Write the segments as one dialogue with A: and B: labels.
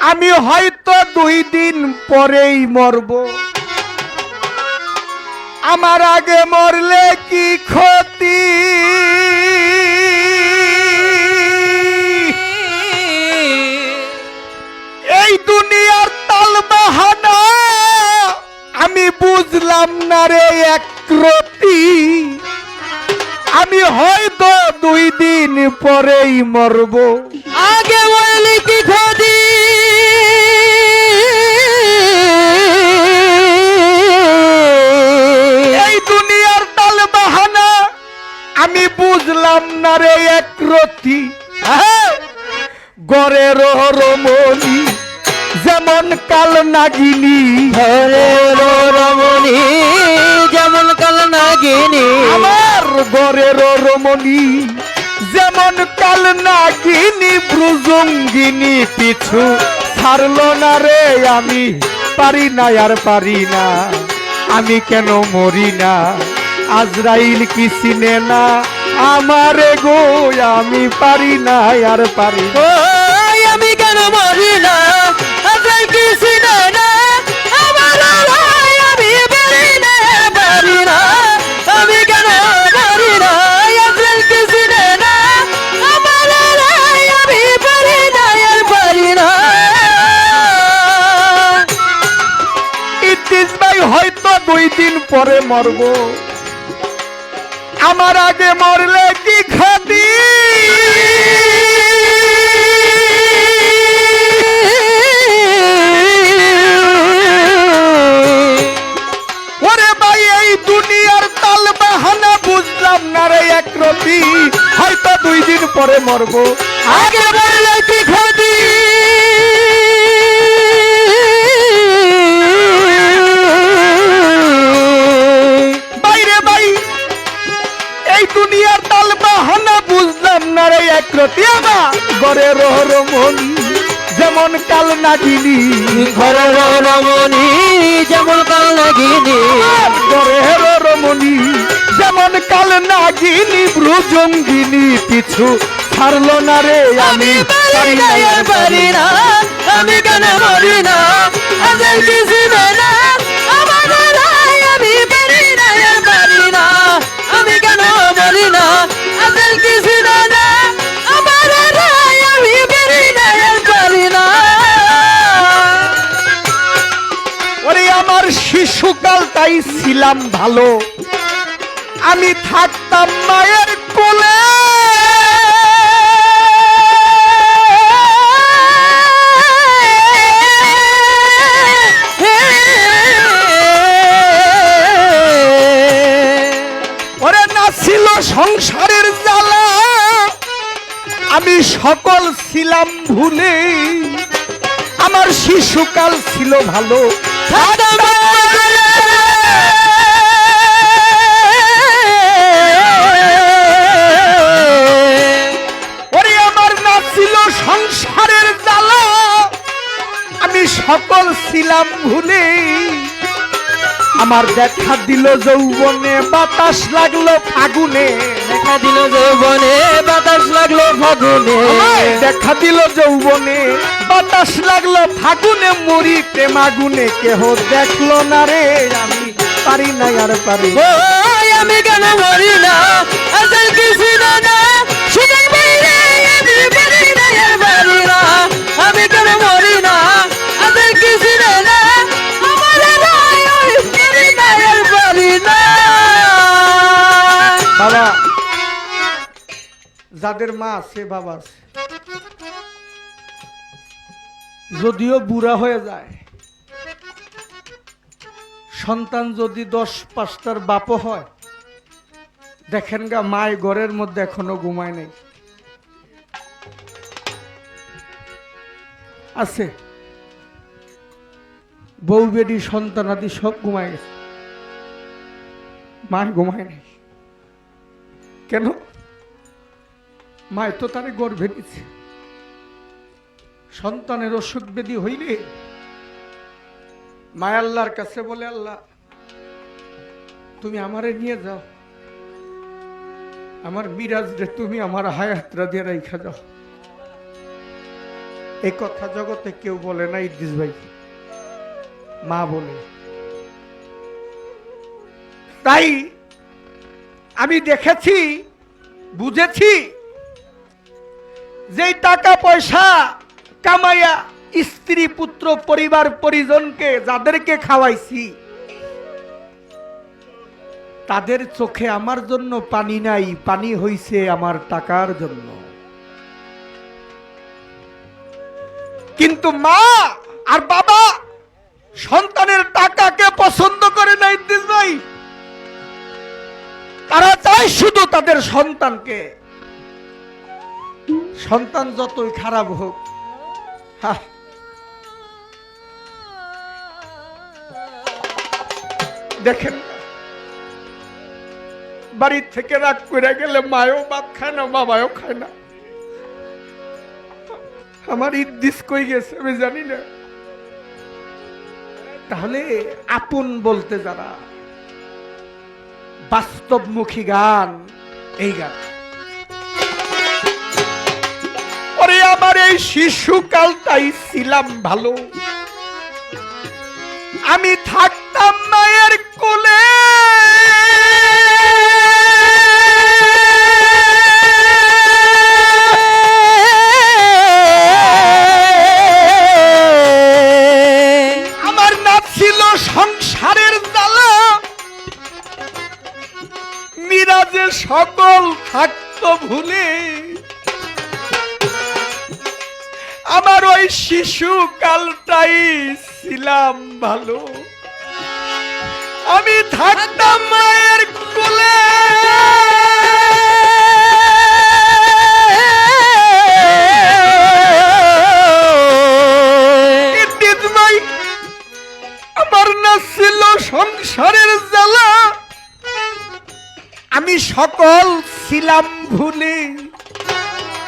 A: আমি হয়তো দুই দিন পরেই মরব। আমার আগে মরলে কি ক্ষতি? এই দুনিয়ার তাল বাহানা আমি বুঝলাম না রে একরতি আমি হয়তো দুই দিন পরেই মরব।
B: আগে বললি কি খদি
A: আমি বুঝলাম না রে এক রতি। গড়ের রমণি যেমন কাল নাগিনী।
B: হরে রমণী যেমন কাল নাগিনী।
A: আমার গড়ের রমণী যেমন কাল নাগিনী ব্রুজঙ্গিনী পিছু ছাড়ল না রে আমি। পারি না আর পারি না আমি কেন মরি না? আজরাইল কি চিনে না? আমারে গো আমি পারি না আর পারি।
B: আমি কেন মরি না? আজরাইল কি চিনে না?
A: হয়তো দুই দিন পরে মরব। আমার আগে মরলে কি খাতি রহর মন যেমন কাল নাগিনী।
B: ঘরের রমণী যেমন কাল নাগিনী।
A: গড়ের রমণী যেমন কাল নাগিনী ব্রুজঙ্গিনী পিছু ছাড়লো না রে
B: আমি।
A: আমি
B: পারি না না আমি কেন মরি না আজের কিছু না আমার আলাই আমি পারি না পারি না আমি কেন মরি না আজের কিছু
A: তাই ছিলাম ভালো। আমি থাকতাম মায়ের কোলে। ওরে না ছিল সংসারের জ্বালা। আমি সকল ছিলাম ভুলে। আমার শিশুকাল ছিল ভালো। সকল ছিলাম ভুলে। আমার দেখা দিল যৌবনে বাতাস লাগল ফাগুনে।
B: দেখা দিল যৌবনে বাতাস লাগল ফাগুনে।
A: দেখা দিল যৌবনে বাতাস লাগল ফাগুনে মরিতে মাগুনে কেহ দেখল না রে আমি পারি না আর পারি
B: আমি কেন মরি না? আসল কিছু না না। সুযোগ আমি পারি না আর পারি না। আমি কেন মরি না?
A: যাদের মা আছে বাবা আছে যদিও বুড়া হয়ে যায়, সন্তান যদি দশ পাঁচটার বাপও হয়, দেখেন গা মায় ঘরের মধ্যে এখনও ঘুমায় নেই। আছে। বউ বেডি সন্তান আদি সব ঘুমায় গেছে। মায় ঘুমায় নেই। কেন? মায় তো তারে গর্ভে দিচ্ছে সন্তানের অসুখ বেদি হইলে মায় আল্লাহর কাছে বলে, আল্লাহ, তুমি আমারে নিয়ে যাও। আমার মিরাজ রে তুমি আমার হায়াতরা দিয়ে রাইখা যাও। এই কথা জগতে কেউ বলে না, ইদ্রিস ভাই। মা বলে। তাই আমি দেখেছি, বুঝেছি যেই টাকা পয়সা কামাইয়া স্ত্রী, পুত্র, পরিবার, পরিজনকে যাদেরকে খাওয়াইছি, তাদের চোখে আমার জন্য পানি নাই, পানি হইছে আমার টাকার জন্য। কিন্তু মা আর বাবা সন্তানের টাকাকে পছন্দ করে না ইদ্রিস ভাই তারা চায় শুধু তাদের সন্তানকে সন্তান যতই খারাপ হোক দেখেন না, বাড়ির থেকে রাগ করে গেলে মায়ও ভাত খায় না বাবাও খায় না। আমার ইদ্দিস কই গেছে আমি জানি না। তাহলে আপন বলতে যারা বাস্তবমুখী গান এই গান। আমার এই শিশুকালটাই ছিলাম ভালো। আমি থাকতাম মায়ের কোলে। আমার না ছিল সংসারের জ্বালা। মিরাজে সকল থাকতো ভুলে। আমার ওই শিশু কালটাই ছিলাম ভালো। আমি থাকতাম মায়ের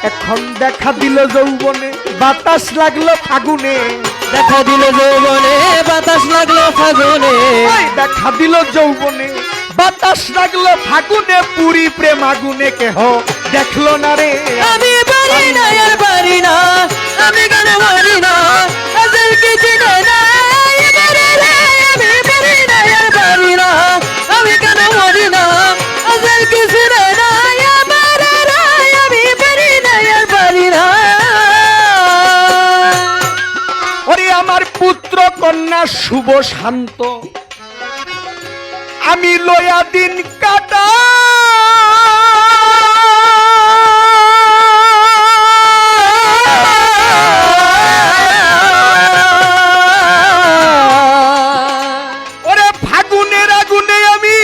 A: এখন দেখা দিল যৌবনে বাতাস লাগল ফাগুনে।
B: দেখা দিল যৌবনে বাতাস লাগল ফাগুনে।
A: দেখা দিল যৌবনে বাতাস লাগল ফাগুনে পুরি প্রেম আগুনে কেহ দেখল না রে।
B: আমি পারি না আর পারি না আমি কেন পারি না আজল কি চিনে না।
A: পুত্র কন্যা শুভ শান্ত। আমি লয়া দিন কাটা। ওরে ফাগুনের আগুনে আমি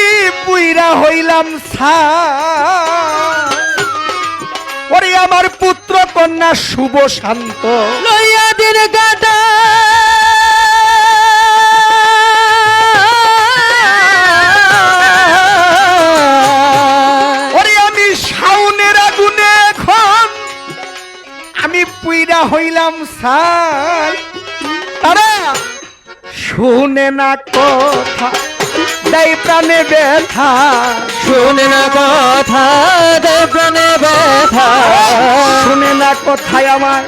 A: পুইরা হইলাম সা ওরে আমার পুত্র কন্যা শুভ শান্ত।
B: লইয়া দিন কাটা।
A: পুইরা হইলাম সাই তারা শুনে না কথা দেয় প্রাণে ব্যথা।
B: শুনে না কথা দে প্রাণে ব্যথা।
A: শুনে না কথায় আমার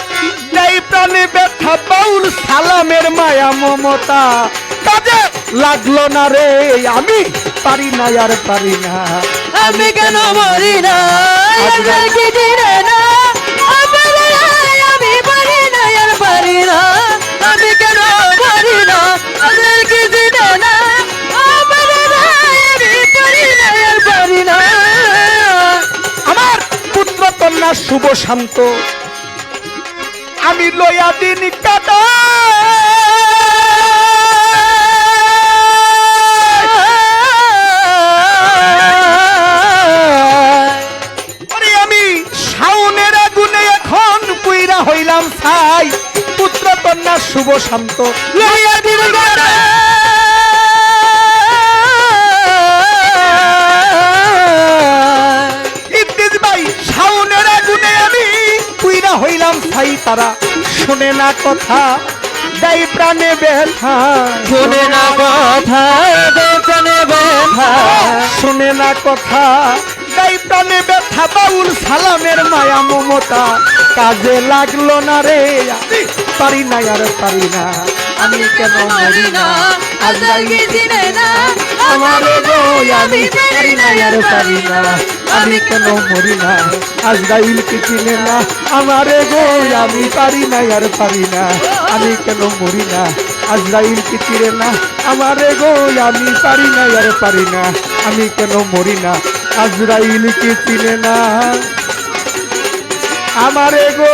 A: দেয় প্রাণে ব্যথা। বাউল সালামের মায়া মমতা। কাজে লাগল না রে আমি পারি না আর পারি না।
B: আমি কেন মরি না?
A: শুভ শান্ত। আমি লয়া দিন কাটা না কথা দেয় প্রাণে ব্যথা।
B: শুনে না কথা দে প্রাণে ব্যথা।
A: শুনে না কথা এই প্রাণে ব্যথা বাউল সালামের মায়া মমতা। কাজে লাগল না রে পারি না আর পারি না।
B: আমি কেন মরি না? কি চিনে না?
A: আমার গো আমি পারি না, আর পারি না। আমি কেন মরি না? আজরাইল কি চিনে না? আমারে গো আমি পারি না, আর পারি না। আমি কেন মরি না? আজরাইল কি চিনে না? আমারে গো আমি পারি না, আর পারি না। আমি কেন মরি না? আজরাইল কি চিনে না? আমারে গো